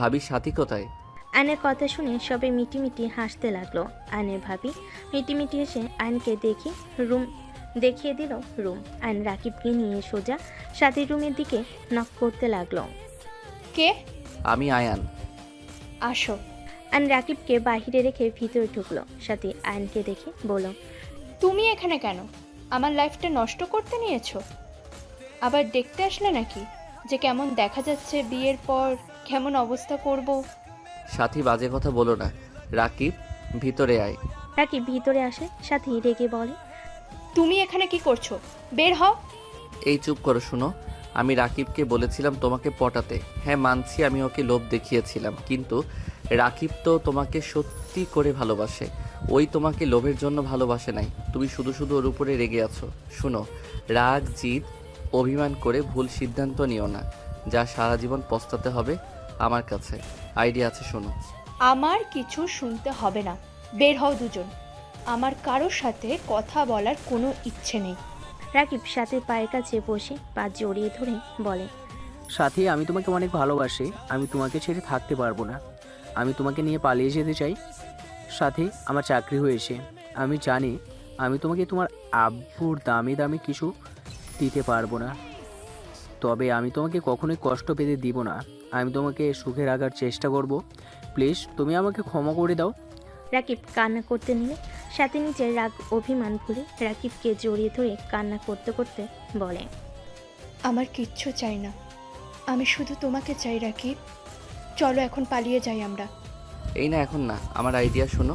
ভাবি সাথী কোথায়? আয়নের কথা শুনে সবে মিটিমিটি হাসতে লাগল। আয়নের ভাবি মিটিমিটি এসে আয়নকে দেখি রুম দেখিয়ে দিল রুম। আয়ন রাকিবকে নিয়ে সোজা সাথীর রুমের দিকে নক করতে লাগল। কে? আমি আয়ান। আসো। আয়ন রাকিবকে বাহিরে রেখে ভিতরে ঢুকলো। সাথী আয়নকে দেখে বলল তুমি এখানে কেন? আমার লাইফটা নষ্ট করতে নিয়েছো? আবার দেখতে আসলে নাকি যে কেমন দেখা যাচ্ছে বিয়ের পর? কেমন অবস্থা করব? সাথী বাজে কথা বলো না। রাকিব ভিতরে আয়। রাকিব ভিতরে আসে সাথী রেগে বলে। তুমি এখানে কি করছ? বের হও। এই চুপ করো শুনো। আমি রাকিবকে বলেছিলাম তোমাকে পটাতে। হ্যাঁ মানছি আমি ওকে লোভ দেখিয়েছিলাম। কিন্তু রাকিব তো তোমাকে সত্যি করে ভালোবাসে। ওই তোমাকে লোভের জন্য ভালোবাসে নাই। তুমি শুধু শুধু ওর উপরে রেগে আছো। শুনো রাগ জিদ অভিমান করে ভুল সিদ্ধান্ত নিও না। যা সারা জীবন পস্তাতে হবে আমার কাছে। আইডিয়া আছে শোনো। আমার কিছু শুনতে হবে না। বের হও দুজন। আমার কারোর সাথে কথা বলার কোনো ইচ্ছে নেই। রাকিব সাথে পায়ের কাছে বসে পা জড়িয়ে ধরে বলে সাথী আমি তোমাকে অনেক ভালোবাসি। আমি তোমাকে ছেড়ে থাকতে পারব না। আমি তোমাকে নিয়ে পালিয়ে যেতে চাই। সাথে আমার চাকরি হয়েছে। আমি জানি আমি তোমাকে তোমার আব্বুর দামি দামি কিছু দিতে পারব না। তবে আমি তোমাকে কখনোই কষ্ট পেতে দিব না। আমি তোমাকে সুখে রাখার চেষ্টা করব। প্লিজ তুমি আমাকে ক্ষমা করে দাও। রাকিব কান্না করতে নিলে সাথে নিজের রাগ অভিমান ভুলে রাকিবকে জড়িয়ে ধরে কান্না করতে করতে বলে আমার কিচ্ছু চাই না। আমি শুধু তোমাকে চাই রাকিব। চলো এখন পালিয়ে যাই আমরা। এই না এখন না। আমার আইডিয়া শোনো।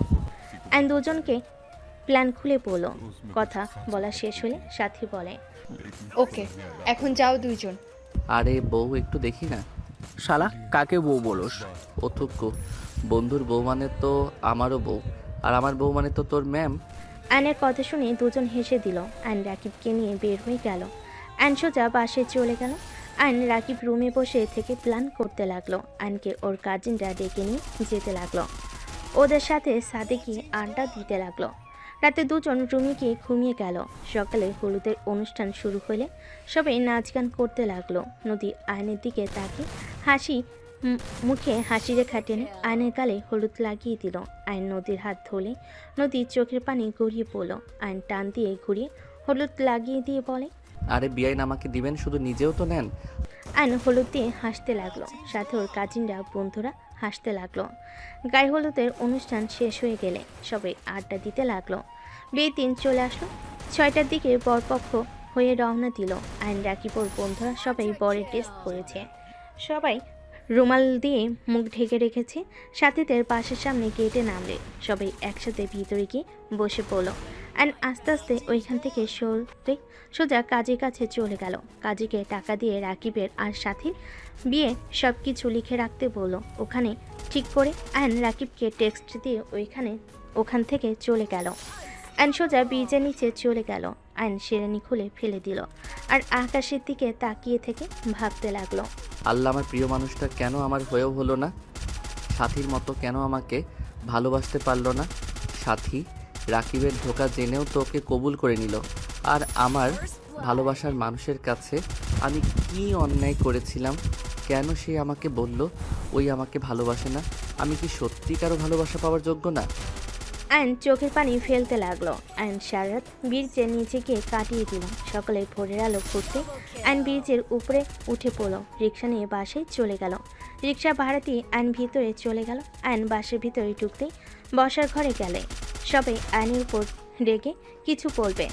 অ্যান্ড দুজনকে প্ল্যান খুলে বলো। কথা বলা শেষ হলে সাথী বলে। ওকে এখন যাও দুইজন। আরে বউ একটু দেখি না? শালা কাকে বউ বলোস? অথুক্কু বন্ধুর বউ মানে তো আমারও বউ। আর আমার বউ মানে তো তোর ম্যাম। অ্যানের কথা শুনে দুজন হেসে দিল। অ্যান রাকিবকে নিয়ে বের হয়ে গেল। অ্যান সোজা বাসে চলে গেল। অ্যান রাকিব রুমে বসে থেকে প্ল্যান করতে লাগল। অ্যানকে ওর কাজিনরা ডেকে নিয়ে যেতে লাগল। ওদের সাথে সাদেকি আড্ডা দিতে লাগল। রাতে দুজন রুমে গিয়ে ঘুমিয়ে গেল। সকালে হলুদের অনুষ্ঠান শুরু হলে সবাই নাচ গান করতে লাগল। নদী আয়নের দিকে তাকে হাসি মুখে হাসি রেখা টেনে আয়নের গালে হলুদ লাগিয়ে দিল। আয়ন নদীর হাত ধরলে নদীর চোখের পানি গড়িয়ে পড়ল। আয়ন টান দিয়ে ঘুরিয়ে হলুদ লাগিয়ে দিয়ে বলে আরে বিয়াইন আমাকে দিবেন শুধু নিজেও তো নেন। আয়ন হলুদ দিয়ে হাসতে লাগল। সাথে ওর কাজিনরা বন্ধুরা হাসতে লাগল। গায়ে হলুদের অনুষ্ঠান শেষ হয়ে গেলে সবাই আড্ডা দিতে লাগল। বিয়ের দিন চলে আসলো। ছয়টার দিকে বরপক্ষ হয়ে রওনা দিল। আইন রাকিবর বন্ধুরা সবাই বরের ড্রেস পরেছে সবাই রুমাল দিয়ে মুখ ঢেকে রেখেছে। সাথীদের পাশের সামনে গেটে নামলে সবাই একসাথে ভিতরে গিয়ে বসে পড়ল। অ্যান্ড আস্তে আস্তে ওইখান থেকে সরে সোজা কাজের কাছে চলে গেল। কাজীকে টাকা দিয়ে রাকিবের আর সাথীর বিয়ে সব কিছু লিখে রাখতে বলল। ওখানে ঠিক করে অ্যান রাকিবকে টেক্সট দিয়ে ওইখানে, ওখান থেকে চলে গেল। অ্যান সোজা ব্রিজের নিচে চলে গেল। আইন শিরানি খুলে ফেলে দিল। আর আকাশের দিকে তাকিয়ে থেকে ভাবতে লাগল। আল্লাহ আমার প্রিয় মানুষটা কেন আমার হয়েও হলো না? সাথীর মতো কেন আমাকে ভালোবাসতে পারল না? সাথী রাকিবের ধোকা জেনেও তোকে কবুল করে নিল। আর আমার ভালোবাসার মানুষের কাছে আমি কি অন্যায় করেছিলাম? কেন সে আমাকে বলল, ওই আমাকে ভালোবাসে না? আমি কি সত্যি কারও ভালোবাসা পাওয়ার যোগ্য না? আইন চোখের পানি ফেলতে লাগল। আইন সারাত নিচে গিয়ে কাটিয়ে দিল। সকালে ভোরের আলো ফুটতে আইন ব্রিজের উপরে উঠে পড়ল। রিক্সা নিয়ে বাসে চলে গেল। রিক্সা ভাড়া দিয়ে আইন ভিতরে চলে গেল। আইন বাসের ভিতরে ঢুকতে বসার ঘরে গেলে। সবাই আইনের উপর রেগে কিছু বলবে।